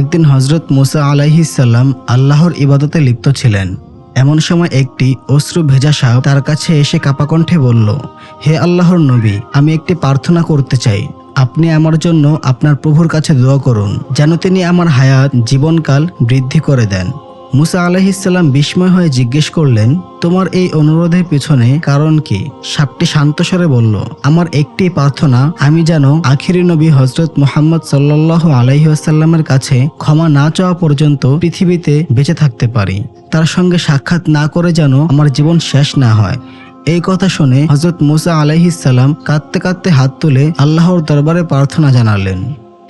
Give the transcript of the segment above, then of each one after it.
একদিন হজরত মুসা আলাইহিসাল্লাম আল্লাহর ইবাদতে লিপ্ত ছিলেন। এমন সময় একটি অশ্রু ভেজা সাপ তার কাছে এসে কাপাকণ্ঠে বলল, হে আল্লাহর নবী, আমি একটি প্রার্থনা করতে চাই। আপনি আমার জন্য আপনার প্রভুর কাছে দোয়া করুন, যেন তিনি আমার হায়াত, জীবনকাল বৃদ্ধি করে দেন। মুসা আলাহিসাল্লাম বিস্ময় হয়ে জিজ্ঞেস করলেন, তোমার এই অনুরোধের পিছনে কারণ কি? সাপটি শান্তস্বরে বলল, আমার একটি প্রার্থনা, আমি যেন আখিরি নবী হজরত মোহাম্মদ সাল্লাহ আলাইসাল্লামের কাছে ক্ষমা না চাওয়া পর্যন্ত পৃথিবীতে বেঁচে থাকতে পারি। তার সঙ্গে সাক্ষাৎ না করে যেন আমার জীবন শেষ না হয়। এই কথা শুনে হজরত মুসা আলাইহিসাল্লাম কাঁদতে কাঁদতে হাত তুলে আল্লাহর দরবারে প্রার্থনা জানালেন।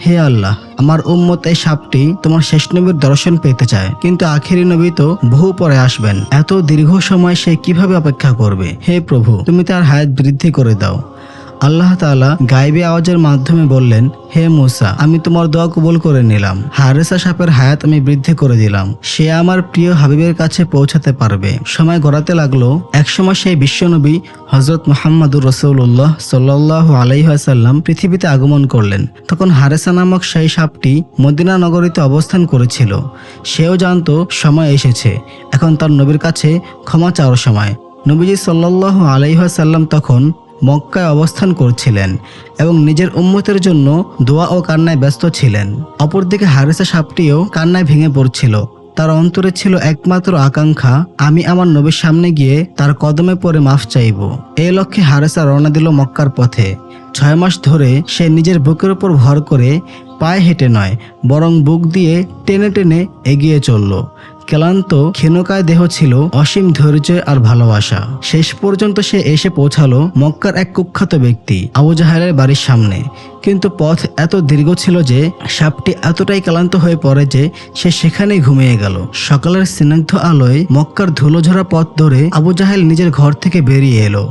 হে আল্লাহ, আমার উম্মত এই সাপটি তোমার শেষ নবীর দর্শন পেতে চায়, কিন্তু আখেরি নবী তো বহু পরে আসবেন। এত দীর্ঘ সময় সে কীভাবে অপেক্ষা করবে? হে প্রভু, তুমি তার হায়াত বৃদ্ধি করে দাও। আল্লাহ তাআলা গাইবে আওয়াজের মাধ্যমে বললেন, হে মুসা, আমি তোমার দোয়া কবুল করে নিলাম। হারেসা সাপের হায়াত আমি বৃদ্ধি করে দিলাম। সে আমার প্রিয় হাবিবের কাছে পৌঁছাতে পারবে। সময় গড়াতে লাগল। একসময় সেই বিশ্বনবী হজরত মোহাম্মদুর রসৌল্লাহ সাল্লাহ আলাইহাসাল্লাম পৃথিবীতে আগমন করলেন। তখন হারেসা নামক সেই সাপটি মদিনা নগরীতে অবস্থান করেছিল। সেও জানতো, সময় এসেছে। এখন তার নবীর কাছে ক্ষমা চাওয়ার সময়। নবীজি সাল্লাহ আলাইহাসাল্লাম তখন মক্কায় অবস্থান করছিলেন এবং নিজের উম্মতের জন্য দোয়া ও কান্নায় ব্যস্ত ছিলেন। অপরদিকে হারেসা সাপটিও কান্নায় ভেঙে পড়ছিল। তার অন্তরে ছিল একমাত্র আকাঙ্ক্ষা, আমি আমার নবীর সামনে গিয়ে তার কদমে পরে মাফ চাইব। এই লক্ষ্যে হারেসা রওনা দিল মক্কার পথে। ছয় মাস ধরে সে নিজের বুকের উপর ভর করে পায়ে হেঁটে নয়, বরং বুক দিয়ে টেনে টেনে এগিয়ে চলল। ক্লান্ত, ক্ষীণকায় দেহ ছিল, অসীম ধৈর্য আর ভালোবাসা। শেষ পর্যন্ত সে এসে পৌঁছালো মক্কার এক কুখ্যাত ব্যক্তি, আবু জাহালের বাড়ির সামনে। কিন্তু পথ এত দীর্ঘ ছিল যে, সাপটি এতটাই ক্লান্ত হয়ে পড়ে যে, সে সেখানেই ঘুমিয়ে গেল। সকালের স্নিগ্ধ আলোয় মক্কার ধুলোঝরা পথ ধরে আবু জাহেল নিজের ঘর থেকে বেরিয়ে এলো।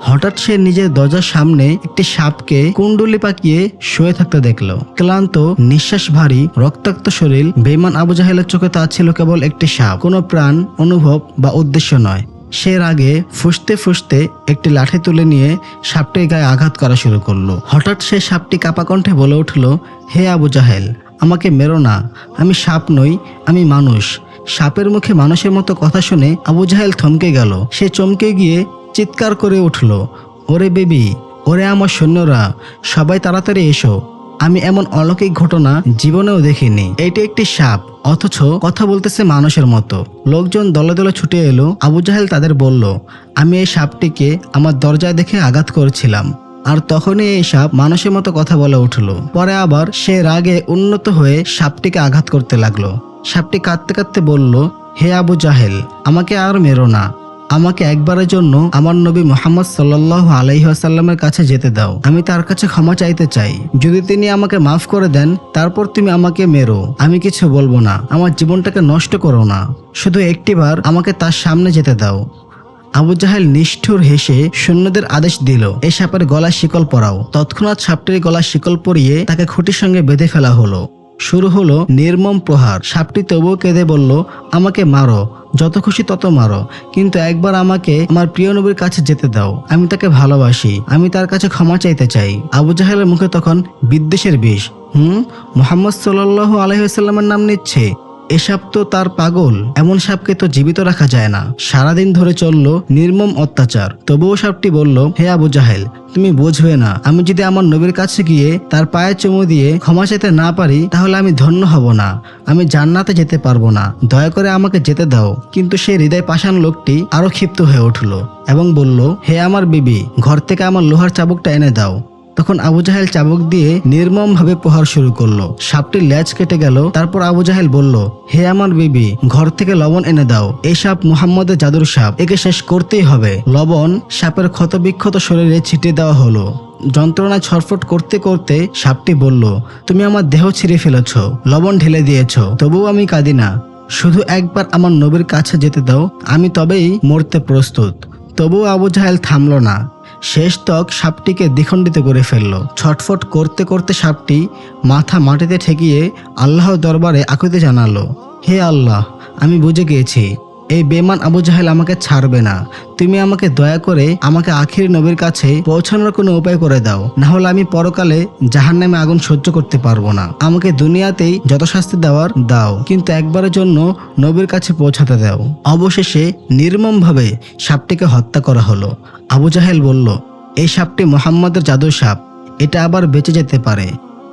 হঠাৎ সে নিজের দরজার সামনে একটি সাপকে কুণ্ডলি পাকিয়ে শুয়ে থাকতে দেখল। ক্লান্ত, নিঃশ্বাস ভারী, রক্তাক্ত শরীর বেমান আবু জাহেলের চোখে তা ছিল কেবল একটি সাপ। কোনো প্রাণ, অনুভব বা উদ্দেশ্য নয়। সে আগে ফুসতে ফুসতে একটি লাঠি তুলে নিয়ে সাপটির গায়ে আঘাত করা শুরু করল। হঠাৎ সে সাপটি কাপা কণ্ঠে বলে উঠল, হে আবু জাহেল, আমাকে মেরো না। আমি সাপ নই, আমি মানুষ। সাপের মুখে মানুষের মতো কথা শুনে আবু জাহেল থমকে গেল। সে চমকে গিয়ে চিৎকার করে উঠল, ওরে বেবি, ওরে আমার সৈন্যরা, সবাই তাড়াতাড়ি এসো। আমি এমন অলৌকিক ঘটনা জীবনেও দেখিনি। এটি একটি সাপ, অথচ কথা বলতেছে মানুষের মতো। লোকজন দলে দলে ছুটে এলো। আবু জাহেল তাদের বলল, আমি এই সাপটিকে আমার দরজায় দেখে আঘাত করেছিলাম। আর তখনই এই সাপ মানুষের মতো কথা বলে উঠল। পরে আবার সে রাগে উন্নত হয়ে সাপটিকে আঘাত করতে লাগল। সাপটি কাঁদতে কাঁদতে বলল, হে আবু জাহেল, আমাকে আর মেরো না। আমাকে একবারের জন্য আমার নবী মোহাম্মদ সাল্লাহ আলাইসাল্লামের কাছে যেতে দাও। আমি তার কাছে ক্ষমা চাইতে চাই। যদি তিনি আমাকে মাফ করে দেন, তারপর তুমি আমাকে মেরো। আমি কিছু বলব না। আমার জীবনটাকে নষ্ট করো না। শুধু একটিবার আমাকে তার সামনে যেতে দাও। আবু জাহেল নিষ্ঠুর হেসে সৈন্যদের আদেশ দিল এই সাপের গলায় শিকল পরাও। তৎক্ষণাৎ সাপটির গলায় শিকল পরিয়ে তাকে খুঁটির সঙ্গে বেঁধে ফেলা হলো। শুরু হলো নির্মম প্রহার। সাপটি তবুও কেঁদে বলল, আমাকে মারো, যত খুশি তত মারো। কিন্তু একবার আমাকে আমার প্রিয় নবীর কাছে যেতে দাও। আমি তাকে ভালোবাসি। আমি তার কাছে ক্ষমা চাইতে চাই। আবু জাহেলের মুখে তখন বিদ্বেষের বিষ। হুম? মোহাম্মদ সাল্লাহ আলহিহাস্লামের নাম নিচ্ছে? এসব তো তার পাগল, এমন সাপকে তো জীবিত রাখা যায় না। সারাদিন ধরে চলল নির্মম অত্যাচার। তবুও সাপটি বলল, হে আবু জাহেল, তুমি বুঝবে না। আমি যদি আমার নবীর কাছে গিয়ে তার পায়ে চুমু দিয়ে ক্ষমা চাইতে না পারি, তাহলে আমি ধন্য হব না। আমি জান্নাতে যেতে পারব না। দয়া করে আমাকে যেতে দাও। কিন্তু সেই হৃদয় পাষাণ লোকটি আরও ক্ষিপ্ত হয়ে উঠল এবং বলল, হে আমার বিবি, ঘর থেকে আমার লোহার চাবুকটা এনে দাও। তখন আবু জাহেল চাবুক দিয়ে নির্মম ভাবে প্রহার শুরু করল। সাপটির ল্যাজ কেটে গেল, তারপর আবু জাহেল বলল, হে আমার বিবি, ঘর থেকে লবণ এনে দাও। এই সাপ মুহাম্মদের জাদুর সাপ, একে শেষ করতেই হবে। লবণ সাপের ক্ষতবিক্ষত শরীরে ছিটিয়ে দেওয়া হলো। যন্ত্রণায় ছটফট করতে করতে সাপটি বলল, তুমি আমার দেহ ছিঁড়ে ফেলেছ, লবণ ঢেলে দিয়েছ, তবুও আমি কাঁদি না। শুধু একবার আমার নবীর কাছে যেতে দাও, আমি তবেই মরতে প্রস্তুত। তবুও আবু জাহেল থামল না। শেষ ত্বক সাপটিকে দ্বিখণ্ডিত করে ফেলল। ছটফট করতে করতে সাপটি মাথা মাটিতে ঠেকিয়ে আল্লাহর দরবারে আকুতি জানালো, হে আল্লাহ, আমি বুঝে গিয়েছি। এই বেমান আবু জাহেল আমাকে ছাড়বে না। তুমি আমাকে দয়া করে আমাকে আখির নবীর কাছে পৌঁছানোর কোনো উপায় করে দাও। না হলে আমি পরকালে জাহান নামে আগুন সহ্য করতে পারব না। আমাকে দুনিয়াতেই যত শাস্তি দেওয়ার দাও, কিন্তু একবারের জন্য নবীর কাছে পৌঁছাতে দাও। অবশেষে নির্মমভাবে সাপটিকে হত্যা করা হলো। আবু জাহেল বলল, এই সাপটি মোহাম্মদের জাদুর সাপ। এটা আবার বেঁচে যেতে পারে।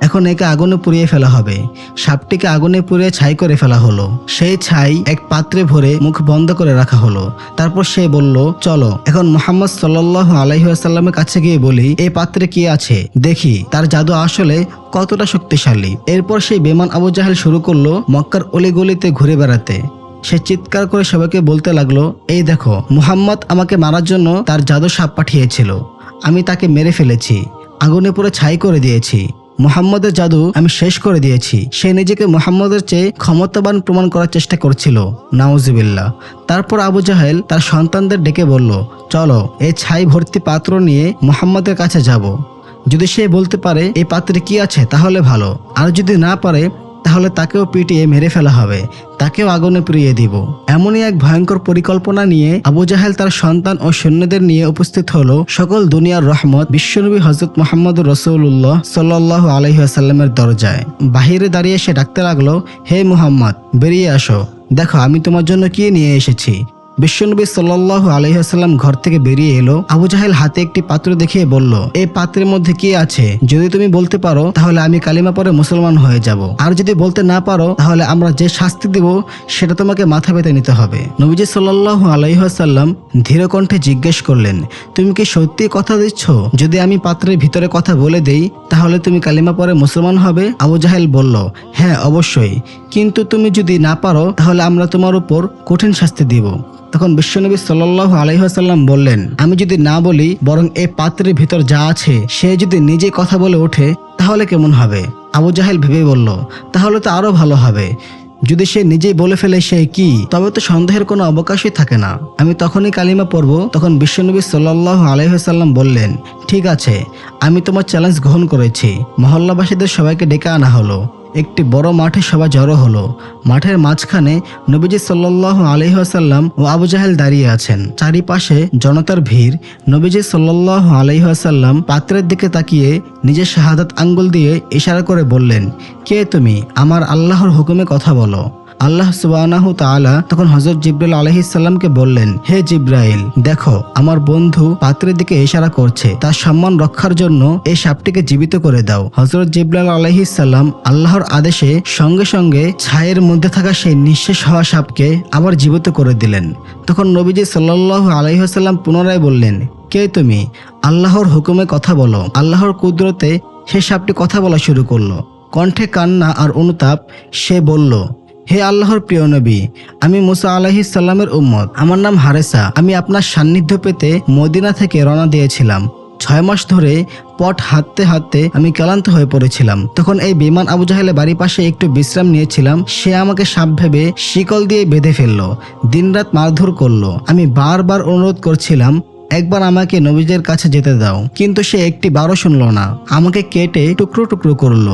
এখন একে আগুনে পুড়িয়ে ফেলা হবে। সাপটিকে আগুনে পুড়িয়ে ছাই করে ফেলা হলো। সেই ছাই এক পাত্রে ভরে মুখ বন্ধ করে রাখা হলো। তারপর সে বলল, চলো। এখন মোহাম্মদ সাল্লাহ আলাইসাল্লামের কাছে গিয়ে বলি এই পাত্রে কি আছে? দেখি। তার জাদু আসলে কতটা শক্তিশালী। এরপর সেই বেমান আবু জাহেল শুরু করল মক্কার অলিগলিতে ঘুরে বেড়াতে। সে চিৎকার করে সবাইকে বলতে লাগল, এই দেখো, মুহাম্মদ আমাকে মারার জন্য তার জাদু সাপ পাঠিয়েছিল। আমি তাকে মেরে ফেলেছি। আগুনে পুরো ছাই করে দিয়েছি। মোহাম্মদের জাদু আমি শেষ করে দিয়েছি। সে নিজেকে মোহাম্মদের চেয়ে ক্ষমতাবান প্রমাণ করার চেষ্টা করছিল। নাউজিবিল্লা তারপর আবু জাহেল তার সন্তানদের ডেকে বলল, চলো, এই ছাই ভর্তি পাত্র নিয়ে মোহাম্মদের কাছে যাব। যদি সে বলতে পারে, এই পাত্রে কি আছে, তাহলে ভালো। আর যদি না পারে তাহলে তাকেও পিটিয়ে মেরে ফেলা হবে। তাকেও আগুনে পুড়িয়ে দিব। এমনই এক ভয়ঙ্কর পরিকল্পনা নিয়ে আবু জাহেল তার সন্তান ও সৈন্যদের নিয়ে উপস্থিত হল সকল দুনিয়ার রহমত বিশ্বনবী হজরত মোহাম্মদ রসৌল্লাহ সাল্লাহ আলহিহাসাল্লামের দরজায়। বাহিরে দাঁড়িয়ে সে ডাকতে লাগল, হে মুহাম্মদ, বেরিয়ে আসো। দেখো, আমি তোমার জন্য কি নিয়ে এসেছি? বিশ্বনবী সাল্লাহ আলহিহাস্লাম ঘর থেকে বেরিয়ে এলো। আবু জাহেল হাতে একটি পাত্র দেখিয়ে বলল এই পাত্রের মধ্যে কি আছে? যদি তুমি বলতে পারো, তাহলে আমি কালিমা পরে মুসলমান হয়ে যাব। আর যদি বলতে না পারো, তাহলে আমরা যে শাস্তি দেব, সেটা তোমাকে মাথা পেতে নিতে হবে। নবীজি সাল্লাহ আলহিহাস্লাম ধীর কণ্ঠে জিজ্ঞেস করলেন, তুমি কি সত্যি কথা দিচ্ছ? যদি আমি পাত্রের ভিতরে কথা বলে দেই, তাহলে তুমি কালিমা পরে মুসলমান হবে? আবু জাহেল বলল হ্যাঁ অবশ্যই। কিন্তু তুমি যদি না পারো, তাহলে আমরা তোমার উপর কঠিন শাস্তি দিব। তখন বিশ্বনবী সাল্লাহ আলহিহাসাল্লাম বললেন, আমি যদি না বলি, বরং এই পাত্রের ভিতর যা আছে, সে যদি নিজে কথা বলে ওঠে, তাহলে কেমন হবে? আবু জাহেল ভেবে বলল, তাহলে তো আরও ভালো হবে। যদি সে নিজেই বলে ফেলে সে কি, তবে তো সন্দেহের কোনো অবকাশই থাকে না। আমি তখনই কালিমা পড়ব, তখন বিশ্বনবী সাল্লাহ আলহিহাসাল্লাম বললেন, ঠিক আছে, আমি তোমার চ্যালেঞ্জ গ্রহণ করেছি। মহল্লাবাসীদের সবাইকে ডেকে আনা হলো। একটি বড় মাঠে সবাই জড়ো হলো। মাঠের মাঝখানে নবীজি সাল্লাহ আলহিহাসাল্লাম ও আবু জাহেল দাঁড়িয়ে আছেন। চারিপাশে জনতার ভিড়। নবীজি সাল্লাহ আলহিহাসাল্লাম পাত্রের দিকে তাকিয়ে নিজের শাহাদাত আঙ্গুল দিয়ে ইশারা করে বললেন, কে তুমি? আমার আল্লাহর হুকুমে কথা বলো। আল্লাহ সুবাহ তাআলা তখন হজরত জিব্রাইল আলহিসাল্লামকে বললেন, হে জিব্রাইল, দেখো, আমার বন্ধু পাত্রের দিকে ইশারা করছে। তার সম্মান রক্ষার জন্য এই সাপটিকে জীবিত করে দাও। হজরত জিব্রাইল আলহিসাল্লাম আল্লাহর আদেশে সঙ্গে সঙ্গে ছায়ের মধ্যে থাকা সেই নিঃশেষ হওয়া সাপকে আবার জীবিত করে দিলেন। তখন নবীজি সাল্লাহ আলহিহাসাল্লাম পুনরায় বললেন, কে তুমি? আল্লাহর হুকুমে কথা বলো। আল্লাহর কুদরতে সে সাপটি কথা বলা শুরু করল। কণ্ঠে কান্না আর অনুতাপ সে বলল হে আল্লাহর প্রিয় নবী, আমি মুসা আলাহি সাল্লামের উম্মত। আমার নাম হারেসা। আমি আপনার সান্নিধ্য পেতে মদিনা থেকে রওনা দিয়েছিলাম। ছয় মাস ধরে পট হাঁটতে হাঁটতে আমি ক্লান্ত হয়ে পড়েছিলাম। তখন এই বিমান আবু জাহেলের বাড়ির পাশে একটু বিশ্রাম নিয়েছিলাম। সে আমাকে সাপ ভেবে শিকল দিয়ে বেঁধে ফেলল, দিনরাত মারধর করল। আমি বারবার অনুরোধ করছিলাম, একবার আমাকে নবীজের কাছে যেতে দাও। কিন্তু সে একটি বারো শুনলো না। আমাকে কেটে টুকরো টুকরো করল।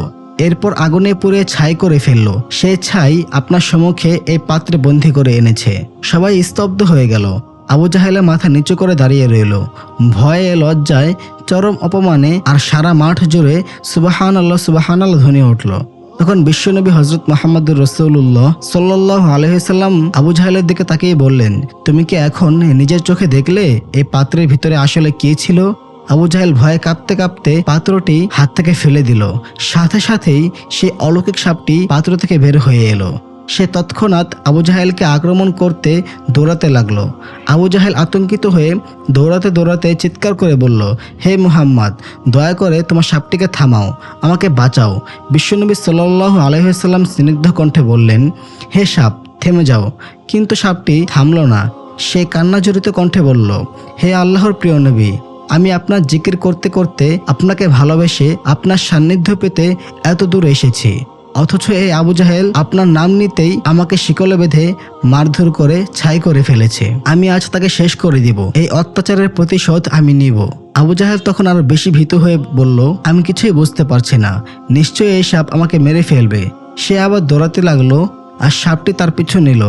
এরপর আগুনে পুড়ে ছাই করে ফেলল। সে ছাই আপনার সম্মুখে এই পাত্রে বন্দি করে এনেছে। সবাই স্তব্ধ হয়ে গেল। আবু জাহেলা মাথা নিচু করে দাঁড়িয়ে রইল। ভয়ে, লজ্জায়, চরম অপমানে আর সারা মাঠ জুড়ে সুবাহান আল্লাহ সুবাহান আল্লাহ ধ্বনি উঠল। তখন বিশ্বনবী হজরত মোহাম্মদুর রসৌল্লাহ সাল্লাহ আলহিসাল্লাম আবু জাহেলের দিকে তাকিয়ে বললেন, তুমি কি এখন নিজের চোখে দেখলে এই পাত্রের ভিতরে আসলে কি ছিল? আবু জাহেল ভয়ে কাঁপতে কাঁপতে পাত্রটি হাত থেকে ফেলে দিল। সাথে সাথেই সে অলৌকিক সাপটি পাত্র থেকে বের হয়ে এলো। সে তৎক্ষণাৎ আবু জাহেলকে আক্রমণ করতে দৌড়াতে লাগল। আবু জাহেল আতঙ্কিত হয়ে দৌড়াতে দৌড়াতে চিৎকার করে বলল, হে মুহাম্মদ, দয়া করে তোমার সাপটিকে থামাও, আমাকে বাঁচাও। বিশ্বনবী সাল্লাহ আলহিহাল্লাম স্নিগ্ধ কণ্ঠে বললেন, হে সাপ, থেমে যাও। কিন্তু সাপটি থামল না। সে কান্না জড়িত কণ্ঠে বলল, হে আল্লাহর প্রিয় নবী আমি আপনার জিকির করতে করতে আপনাকে ভালোবেসে আপনার সান্নিধ্য পেতে এত দূর এসেছি। অথচ এই আবু জাহেল আপনার নাম নিতেই আমাকে শিকলে বেঁধে মারধর করে ছাই করে ফেলেছে। আমি আজ তাকে শেষ করে দিব। এই অত্যাচারের প্রতিশোধ আমি নিব। আবু জাহেল তখন আরও বেশি ভীত হয়ে বলল, আমি কিছুই বুঝতে পারছি না। নিশ্চয়ই এই সাপ আমাকে মেরে ফেলবে। সে আবার দৌড়াতে লাগল আর সাপটি তার পিছু নিল।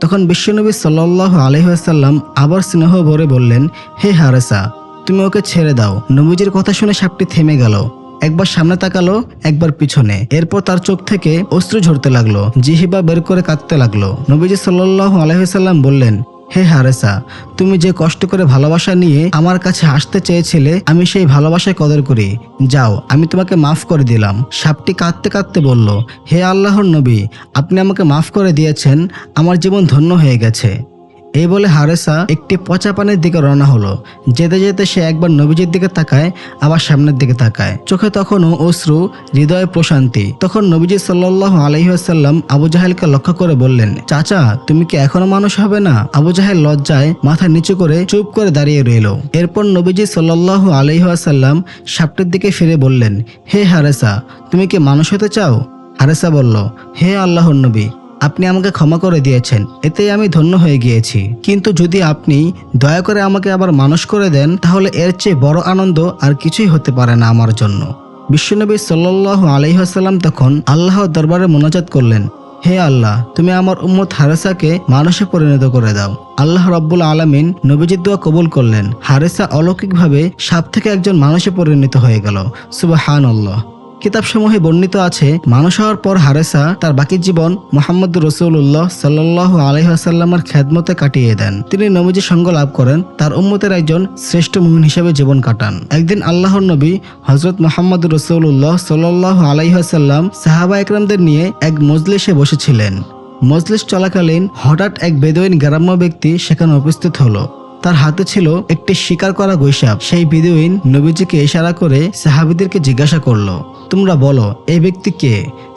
তখন বিশ্বনবী সাল্লাহ আলহাসাল্লাম আবার স্নেহ ভরে বললেন, হে হারেসা তুমি ওকে ছেড়ে দাও। নবীজির কথা শুনে সাপটি থেমে গেল। একবার সামনে তাকালো, একবার পিছনে। এরপর তার চোখ থেকে অশ্রু ঝরতে লাগল, জিহিবা বের করে কাঁদতে লাগল। নবীজি সাল্লাহ আলহিসাল্লাম বললেন, হে হারেসা, তুমি যে কষ্ট করে ভালোবাসা নিয়ে আমার কাছে আসতে চেয়েছিলে, আমি সেই ভালোবাসায় কদর করি। যাও, আমি তোমাকে মাফ করে দিলাম। সাপটি কাঁদতে কাঁদতে বলল, হে আল্লাহর নবী, আপনি আমাকে মাফ করে দিয়েছেন, আমার জীবন ধন্য হয়ে গেছে। এই বলে হারেসা একটি পচা পানির দিকে রওনা হলো। যেতে যেতে সে একবার নবীজির দিকে তাকায়, আবার সামনের দিকে তাকায়। চোখে তখনও অশ্রু, হৃদয়ে প্রশান্তি। তখন নবীজি সাল্লাহ আলহিহাসাল্লাম আবু জাহেলকে লক্ষ্য করে বললেন, চাচা, তুমি কি এখনও মানুষ হবে না? আবু জাহেল লজ্জায় মাথা নিচু করে চুপ করে দাঁড়িয়ে রইল। এরপর নবীজি সাল্লাহ আলহিহাসাল্লাম সাপটির দিকে ফিরে বললেন, হে হারেসা, তুমি কি মানুষ হতে চাও? হারেসা বলল, হে আল্লাহর নবী আপনি আমাকে ক্ষমা করে দিয়েছেন এতেই আমি ধন্য হয়ে গিয়েছি। কিন্তু যদি আপনি দয়া করে আমাকে আবার মানুষ করে দেন, তাহলে এর চেয়ে বড় আনন্দ আর কিছুই হতে পারে না আমার জন্য। বিশ্বনবী সাল্লাহ আলহিহাসাল্লাম তখন আল্লাহর দরবারে মোনাজাত করলেন, হে আল্লাহ, তুমি আমার উম্মত হারেসাকে মানুষে পরিণত করে দাও। আল্লাহ রব্বুল আলমিন নবীজির দোয়া কবুল করলেন। হারেসা অলৌকিকভাবে সাপ থেকে একজন মানুষে পরিণত হয়ে গেল। সুবাহান আল্লাহ কিতাবসমূহে বর্ণিত আছে, মানুষ হওয়ার পর হারেসা তার বাকি জীবন মোহাম্মদ রসুল্লাহ সাল্লাহ আলহাসাল্লামের খ্যাদমতে কাটিয়ে দেন। তিনি নবীজি সঙ্গ লাভ করেন, তার উম্মতের একজন শ্রেষ্ঠ মুমিন হিসেবে জীবন কাটান। একদিন আল্লাহর নবী হজরত মোহাম্মদ রসুল্লাহ সাল্লাহ আলাইহাসাল্লাম সাহাবা একরামদের নিয়ে এক মজলিসে বসেছিলেন। মজলিস চলাকালীন হঠাৎ এক বেদুইন গ্রাম্য ব্যক্তি সেখানে উপস্থিত হলো। তার হাতে ছিল একটি শিকার করা গৈসাপ সেই বিদুইন নবীজিকে ইশারা করে সাহাবিদেরকে জিজ্ঞাসা করল, তোমরা বলো, এই ব্যক্তি কে?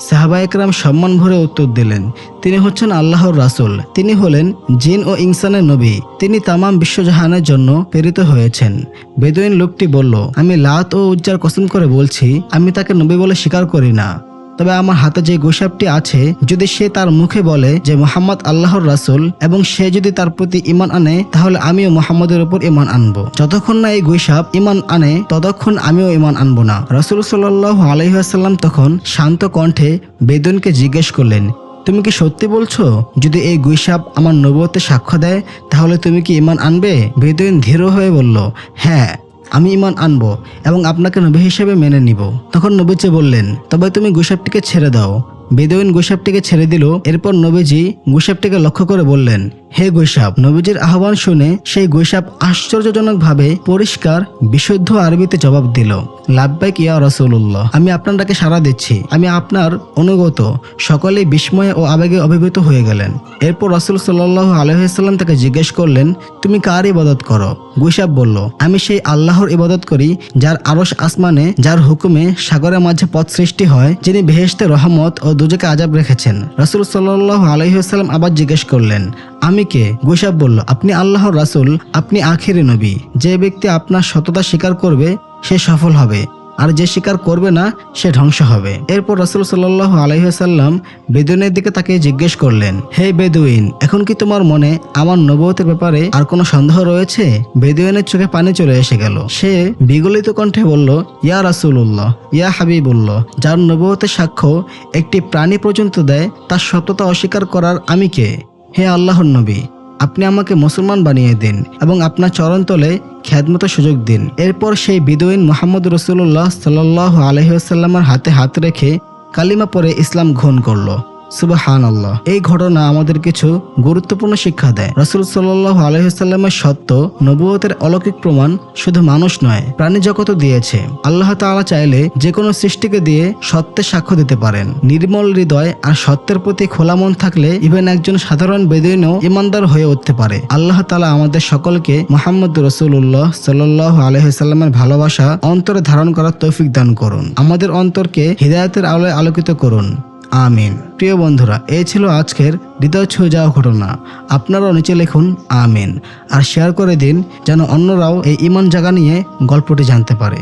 সাহাবা একরাম সম্মান ভরে উত্তর দিলেন, তিনি হচ্ছেন আল্লাহর রাসুল। তিনি হলেন জিন ও ইনসানের নবী। তিনি তামাম বিশ্বজাহানের জন্য প্রেরিত হয়েছেন। বেদুইন লোকটি বলল, আমি লাত ও উজ্জার কসম করে বলছি, আমি তাকে নবী বলে স্বীকার করি না। তবে আমার হাতে যে গোসাপটি আছে, যদি সে তার মুখে বলে যে মোহাম্মদ আল্লাহর রাসুল এবং সে যদি তার প্রতি ইমান আনে, তাহলে আমিও মোহাম্মদের উপর ইমান আনব। যতক্ষণ না এই গৈসাপ ইমান আনে, ততক্ষণ আমিও ইমান আনব না। রাসুল সাল্লাহ আলহিহাসাল্লাম তখন শান্ত কণ্ঠে বেদনকে জিজ্ঞেস করলেন, তুমি কি সত্যি বলছো? যদি এই গুইসাপ আমার নবতে সাক্ষ্য দেয়, তাহলে তুমি কি ইমান আনবে? বেদুইন ধীর হয়ে বলল হ্যাঁ। আমি ইমান আনব এবং আপনাকে নবী হিসেবে মেনে নিব। তখন নবীচে বললেন, তবে তুমি গুসাবটিকে ছেড়ে দাও। বেদুইন গুসাপটিকে ছেড়ে দিল। এরপর নবীজি গুসাপটিকে লক্ষ্য করে বললেন, হে গৈসাপ! নবীজির আহ্বান শুনে সেই গৈসাপ আশ্চর্যজনকভাবে পরিষ্কার, বিশুদ্ধ আরবিতে জবাব দিল লাভবাইক ইয়া রসুল্লাহ আমি আপনারটাকে সাড়া দিচ্ছি। আমি আপনার অনুগত, সকলেই বিস্ময়ে ও আবেগে অভিভূত হয়ে গেলেন। এরপর রসুল সাল্লাহ আলহাম তাকে জিজ্ঞেস করলেন, তুমি কার ইবাদত করো? গুইসাপ বলল, আমি সেই আল্লাহর ইবাদত করি, যার আরস আসমানে, যার হুকুমে সাগরের মাঝে পথ সৃষ্টি হয়, যিনি বেহেস্তে রহমত ও দুজকে আজাব রেখেছেন। রাসুল সাল্লাহ আলহিহাস্লাম আবার জিজ্ঞেস করলেন, আমি কে? গোসাব বলল, আপনি আল্লাহর রাসুল, আপনি আখেরি নবী। যে ব্যক্তি আপনার সততা স্বীকার করবে, সে সফল হবে। আর যে স্বীকার করবে না, সে ধ্বংস হবে। এরপর রাসুল সাল্লাহ আলহিহাসাল্লাম বেদুইনের দিকে তাকে জিজ্ঞেস করলেন, হে বেদুইন, এখন কি তোমার মনে আমার নবতের ব্যাপারে আর কোনো সন্দেহ রয়েছে? বেদুইনের চোখে পানি চলে এসে গেল। সে বিগলিত কণ্ঠে বলল, ইয়া রাসুল্লাহ ইয়া হাবিবুল্লাহ, যার নবতের সাক্ষ্য একটি প্রাণী পর্যন্ত দেয়, তার সত্যতা অস্বীকার করার আমি কে? হে আল্লাহর নবী, আপনি আমাকে মুসলমান বানিয়ে দিন এবং আপনার চরণতলে খ্যাতমতো সুযোগ দিন। এরপর সেই বিদুইন মোহাম্মদ রসুল্লাহ সাল্লাহ আলহ্লামের হাতে হাত রেখে কালিমা পরে ইসলাম ঘন করল। সুবাহান আল্লাহ এই ঘটনা আমাদের কিছু গুরুত্বপূর্ণ শিক্ষা দেয়। রসুল সাল্লাহ আলহিসাল্লামের সত্য নবুয়তের অলৌকিক প্রমাণ শুধু মানুষ নয়, প্রাণী জগত দিয়েছে। আল্লাহ তাআলা চাইলে যে কোনো সৃষ্টিকে দিয়ে সত্যের সাক্ষ্য দিতে পারেন। নির্মল হৃদয় আর সত্যের প্রতি খোলা মন থাকলে ইভেন একজন সাধারণ বেদিনও ইমানদার হয়ে উঠতে পারে। আল্লাহ তালা আমাদের সকলকে মোহাম্মদ রসুল্লাহ সাল্লাহ আলহিসাল্লামের ভালোবাসা অন্তরে ধারণ করার তৌফিক দান করুন। আমাদের অন্তরকে হৃদায়তের আলোয় আলোকিত করুন। আমিন। প্রিয় বন্ধুরা, এ ছিল আজকের হৃদয় ছুঁয়ে যাওয়া ঘটনা। আপনারাও নিচে লিখুন আমিন আর শেয়ার করে দিন, যেন অন্যরাও এই ইমান জায়গা নিয়ে গল্পটি জানতে পারে।